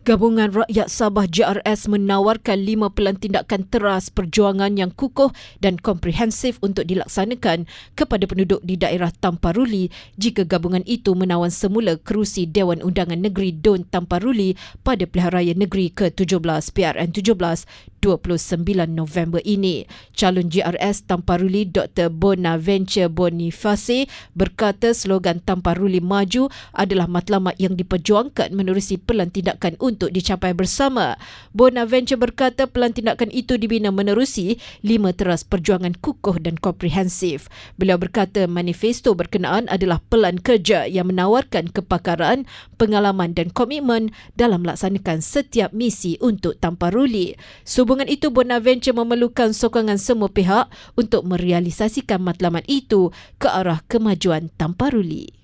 Gabungan Rakyat Sabah JRS menawarkan lima pelan tindakan teras perjuangan yang kukuh dan komprehensif untuk dilaksanakan kepada penduduk di daerah Tamparuli jika gabungan itu menawan semula kerusi Dewan Undangan Negeri Don Tamparuli pada Pilihan Raya Negeri ke-17 PRN 17 29 November ini. Calon JRS Tamparuli Dr. Bonaventure Boniface berkata slogan Tamparuli Maju adalah matlamat yang diperjuangkan menerusi pelan tindakan untuk dicapai bersama. Bonaventure berkata pelan tindakan itu dibina menerusi lima teras perjuangan kukuh dan komprehensif. Beliau berkata manifesto berkenaan adalah pelan kerja yang menawarkan kepakaran, pengalaman dan komitmen dalam melaksanakan setiap misi untuk tanpa ruli. Sehubungan itu Bonaventure memerlukan sokongan semua pihak untuk merealisasikan matlamat itu ke arah kemajuan tanpa ruli.